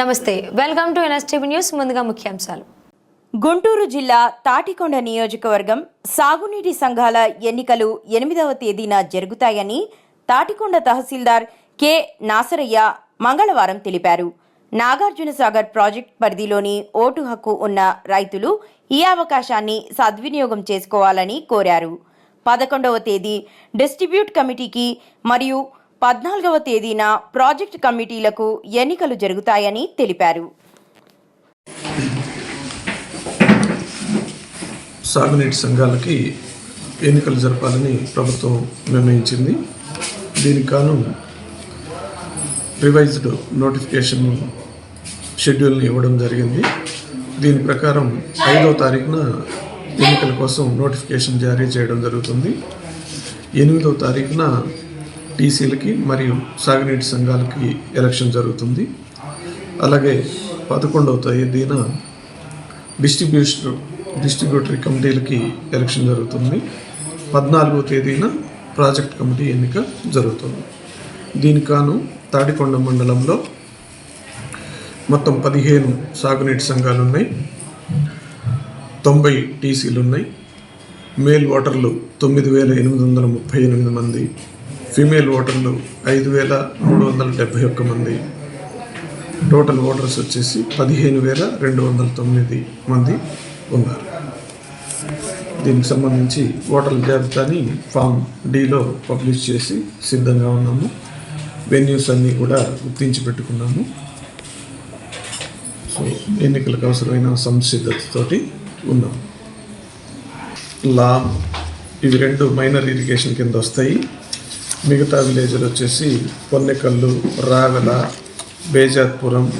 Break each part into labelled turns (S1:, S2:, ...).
S1: నమస్తే. Welcome to NSTV news ముందుగా ముఖ్యాంశాలు.
S2: గుంటూరు జిల్లా తాటికొండ నియోజకవర్గం సాగునీటి సంఘాల ఎన్నికలు ఎనిమిదవ తేదీన జరుగుతాయని తాటికొండ తహసీల్దార్ కె. నాసరయ్య మంగళవారం తెలిపారు. నాగార్జున సాగర్ ప్రాజెక్ట్ పరిధిలోని ఓటు హక్కు ఉన్న రైతులు ఈ అవకాశాన్ని సద్వినియోగం చేసుకోవాలని కోరారు. పదకొండవ తేదీ డిస్ట్రిబ్యూట్ కమిటీకి మరియు పద్నాలుగవ తేదీన ప్రాజెక్ట్ కమిటీలకు ఎన్నికలు జరుగుతాయని తెలిపారు.
S3: సాగునీటి సంఘాలకి ఎన్నికలు జరపాలని ప్రభుత్వం నిర్ణయించింది. దీనికి గాను రివైజ్డ్ నోటిఫికేషన్ షెడ్యూల్ని ఇవ్వడం జరిగింది. దీని ప్రకారం ఐదో తారీఖున ఎన్నికల కోసం నోటిఫికేషన్ జారీ చేయడం జరుగుతుంది. ఎనిమిదో తారీఖున టీసీలకి మరియు సాగునీటి సంఘాలకి ఎలక్షన్ జరుగుతుంది. అలాగే పదకొండవ తేదీన డిస్ట్రిబ్యూషన్ డిస్ట్రిబ్యూటరీ కమిటీలకి ఎలక్షన్ జరుగుతుంది. పద్నాలుగో తేదీన ప్రాజెక్ట్ కమిటీ ఎన్నిక జరుగుతుంది. దీనికాను తాడికొండ మండలంలో మొత్తం పదిహేను సాగునీటి సంఘాలు ఉన్నాయి తొంభై టీసీలు ఉన్నాయి మేల్ ఓటర్లు తొమ్మిది వేల ఎనిమిది వందల ముప్పై ఎనిమిది మంది ఫీమేల్ ఓటర్లు ఐదు వేల మూడు వందల డెబ్భై ఒక్క మంది. టోటల్ ఓటర్స్ వచ్చేసి పదిహేను వేల రెండు వందల తొమ్మిది మంది ఉన్నారు. దీనికి సంబంధించి ఓటర్ల జాబితాని ఫామ్ డీలో పబ్లిష్ చేసి సిద్ధంగా ఉన్నాము. వెన్యూస్ అన్నీ కూడా గుర్తించి పెట్టుకున్నాము. సో ఎన్నికలకు అవసరమైన సంసిద్ధతతోటి ఉన్నాము. లా ఇవి రెండు మైనర్ ఇరిగేషన్ కింద వస్తాయి. మిగతా విలేజ్లు వచ్చేసి పొన్నెకల్లు రావెల బేజాత్పురం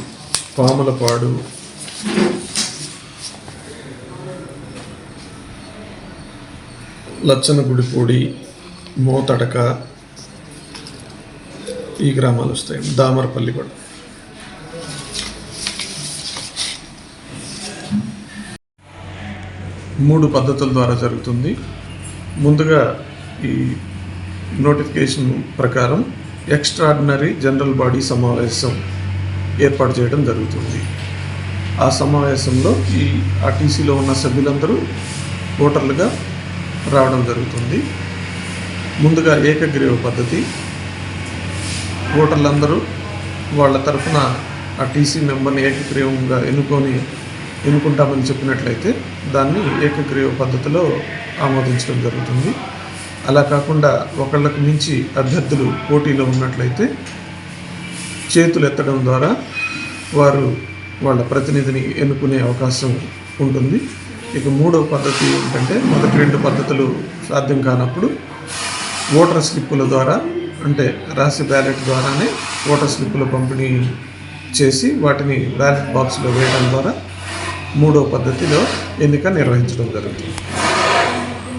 S3: పాములపాడు. లచ్చనగుడిపూడి మోతడక ఈ గ్రామాలు వస్తాయి. దామరపల్లి కూడా. మూడు పద్ధతుల ద్వారా జరుగుతుంది. ముందుగా ఈ నోటిఫికేషన్ ప్రకారం ఎక్స్ట్రాడినరీ జనరల్ బాడీ సమావేశం ఏర్పాటు చేయడం జరుగుతుంది. ఆ సమావేశంలో ఈ ఆర్టీసీలో ఉన్న సభ్యులందరూ ఓటర్లుగా రావడం జరుగుతుంది. ముందుగా ఏకగ్రీవ పద్ధతి. ఓటర్లందరూ వాళ్ళ తరఫున ఆ టీసీ మెంబర్ని ఏకగ్రీవంగా ఎన్నుకొని ఎన్నుకుంటామని చెప్పినట్లయితే దాన్ని ఏకగ్రీవ పద్ధతిలో ఆమోదించడం జరుగుతుంది. అలా కాకుండా ఒకళ్ళకు మించి అభ్యర్థులు పోటీలో ఉన్నట్లయితే చేతులు ఎత్తడం ద్వారా వారు వాళ్ళ ప్రతినిధిని ఎన్నుకునే అవకాశం ఉంటుంది. ఇక మూడవ పద్ధతి ఏంటంటే మొదటి రెండు పద్ధతులు సాధ్యం కానప్పుడు ఓటర్ స్లిప్పుల ద్వారా అంటే రాసి బ్యాలెట్ ద్వారానే ఓటర్ స్లిప్పుల పంపిణీ చేసి వాటిని బ్యాలెట్ బాక్స్లో వేయడం ద్వారా మూడో పద్ధతిలో ఎన్నిక నిర్వహించడం జరుగుతుంది.